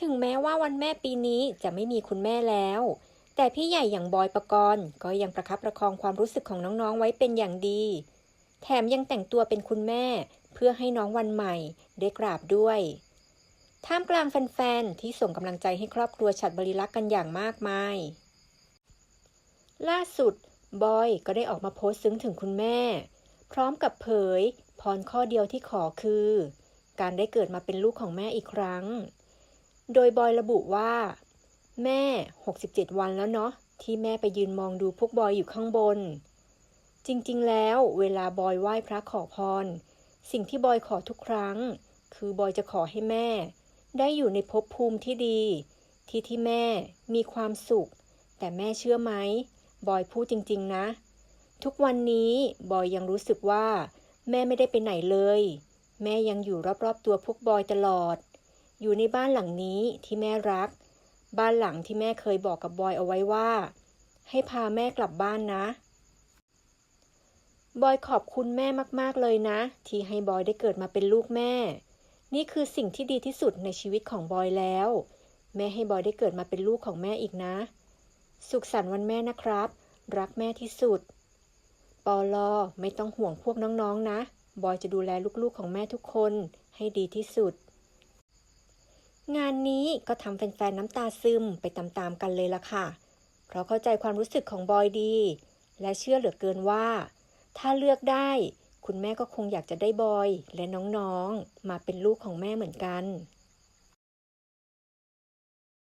ถึงแม้ว่าวันแม่ปีนี้จะไม่มีคุณแม่แล้ว แต่พี่ใหญ่อย่างบอยประกรณ์ก็ยังประคับประคองความรู้สึกของน้องๆไว้เป็นอย่างดี แถมยังแต่งตัวเป็นคุณแม่เพื่อให้น้องวันใหม่ได้กราบด้วย ท่ามกลางแฟนๆ ที่ส่งกำลังใจให้ครอบครัวฉัดบริลักษ์กันอย่างมากมาย ล่าสุด บอยก็ได้ออกมาโพสต์ซึ้งถึงคุณแม่ พร้อมกับเผยพรข้อเดียวที่ขอคือ การได้เกิดมาเป็นลูกของแม่อีกครั้ง โดยบอยระบุว่า แม่ 67 วันแล้วเนาะที่แม่ไปยืนมองดูพวกบอยอยู่ข้างบน จริงๆ แล้วเวลาบอยไหว้พระขอพร สิ่งที่บอยขอทุกครั้ง คือบอยจะขอให้แม่ ได้อยู่ในภพภูมิที่ดี ที่ที่แม่มีความสุข แต่แม่เชื่อไหมบอยพูดจริง ๆ นะ ทุกวันนี้บอยยังรู้สึกว่า แม่ไม่ได้ไปไหนเลย แม่ยังอยู่รอบๆตัวพวกบอยตลอด อยู่ในบ้านหลังนี้ที่แม่รัก บ้านหลังที่แม่เคยบอกกับบอยเอาไว้ว่า ให้พาแม่กลับบ้านนะ บอยขอบคุณแม่มากๆเลยนะ ที่ให้บอยได้เกิดมาเป็นลูกแม่ นี่คือสิ่งที่ดีที่สุดในชีวิตของบอยแล้ว แม่ให้บอยได้เกิดมาเป็นลูกของแม่อีกนะ สุขสันต์วันแม่นะครับ รักแม่ที่สุด ปอลอไม่ต้องห่วงพวกน้องๆนะบอยจะดูแลลูกๆของแม่ทุกคนให้ดีที่สุด งานนี้ก็ทำแฟนๆน้ำตาซึมไปตามๆกันเลยล่ะค่ะ เพราะเข้าใจความรู้สึกของบอยดี และเชื่อเหลือเกินว่า ถ้าเลือกได้ คุณแม่ก็คงอยากจะได้บอย และน้องๆ มาเป็นลูกของแม่เหมือนกัน